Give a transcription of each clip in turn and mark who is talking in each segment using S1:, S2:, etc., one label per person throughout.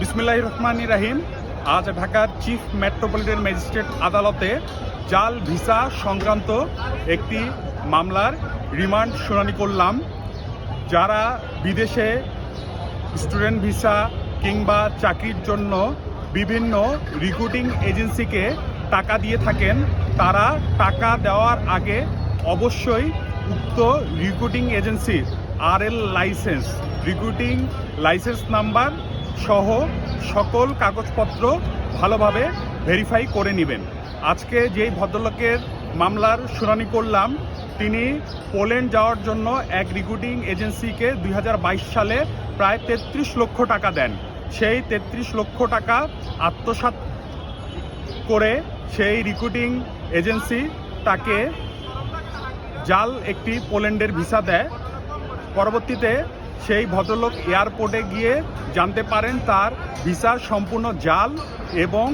S1: বিসমিল্লাহ রহমান রাহিম। আজ ঢাকার চিফ মেট্রোপলিটন ম্যাজিস্ট্রেট আদালতে জাল, ভিসা সংক্রান্ত একটি মামলার রিমান্ড শুনানি করলাম। যারা বিদেশে স্টুডেন্ট ভিসা কিংবা চাকরির জন্য বিভিন্ন রিক্রুটিং এজেন্সিকে টাকা দিয়ে থাকেন, তারা টাকা দেওয়ার আগে অবশ্যই উক্ত রিক্রুটিং এজেন্সির R L license, recruiting license number সহ সকল কাগজপত্র ভালোভাবে ভেরিফাই করে নেবেন। আজকে যেই ভদ্রলোকের মামলার শুনানি করলাম, তিনি পোল্যান্ড যাওয়ার জন্য এক রিক্রুটিং এজেন্সিকে দুই হাজার বাইশ সালে প্রায় তেত্রিশ লক্ষ টাকা দেন। সেই তেত্রিশ লক্ষ টাকা আত্মসাৎ করে সেই রিক্রুটিং এজেন্সি তাকে জাল একটি পোল্যান্ডের ভিসা দেয়। পরবর্তীতে সেই ভদ্রলোক এয়ারপোর্টে গিয়ে জানতে পারেন তার ভিসা সম্পূর্ণ জাল এবং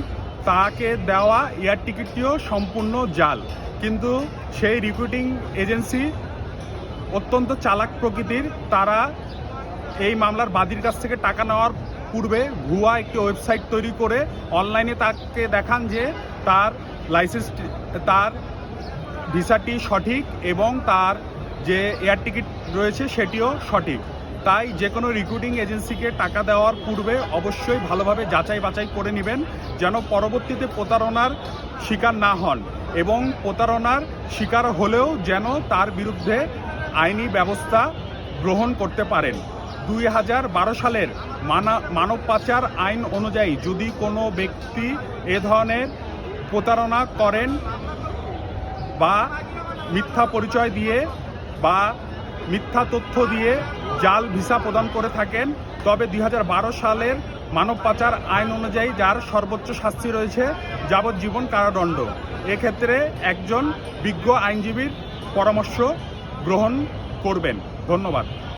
S1: তাকে দেওয়া এয়ার টিকিটটিও সম্পূর্ণ জাল। কিন্তু সেই রিক্রুটিং এজেন্সি অত্যন্ত চালাক প্রকৃতির, তারা এই মামলার বাদীর কাছ থেকে টাকা নেওয়ার পূর্বে ভুয়া একটি ওয়েবসাইট তৈরি করে অনলাইনে তাকে দেখান যে তার লাইসেন্স তার ভিসাটি সঠিক এবং তার যে এয়ার টিকিট রয়েছে সেটিও সঠিক। তাই যে কোনো রিক্রুটিং এজেন্সিকে টাকা দেওয়ার পূর্বে অবশ্যই ভালোভাবে যাচাই বাছাই করে নেবেন যেন পরবর্তীতে প্রতারণার শিকার না হন এবং প্রতারণার শিকার হলেও যেন তার বিরুদ্ধে আইনি ব্যবস্থা গ্রহণ করতে পারেন। দুই হাজার বারো সালের মানা মানব পাচার আইন অনুযায়ী যদি কোনো ব্যক্তি এ ধরনের প্রতারণা করেন বা মিথ্যা পরিচয় দিয়ে বা মিথ্যা তথ্য দিয়ে জাল ভিসা প্রদান করে থাকেন, তবে দুই হাজার বারো সালের মানব পাচার আইন অনুযায়ী যার সর্বোচ্চ শাস্তি রয়েছে, যাবজ্জীবন কারাদণ্ড। এক্ষেত্রে একজন বিজ্ঞ আইনজীবীর পরামর্শ গ্রহণ করবেন। ধন্যবাদ।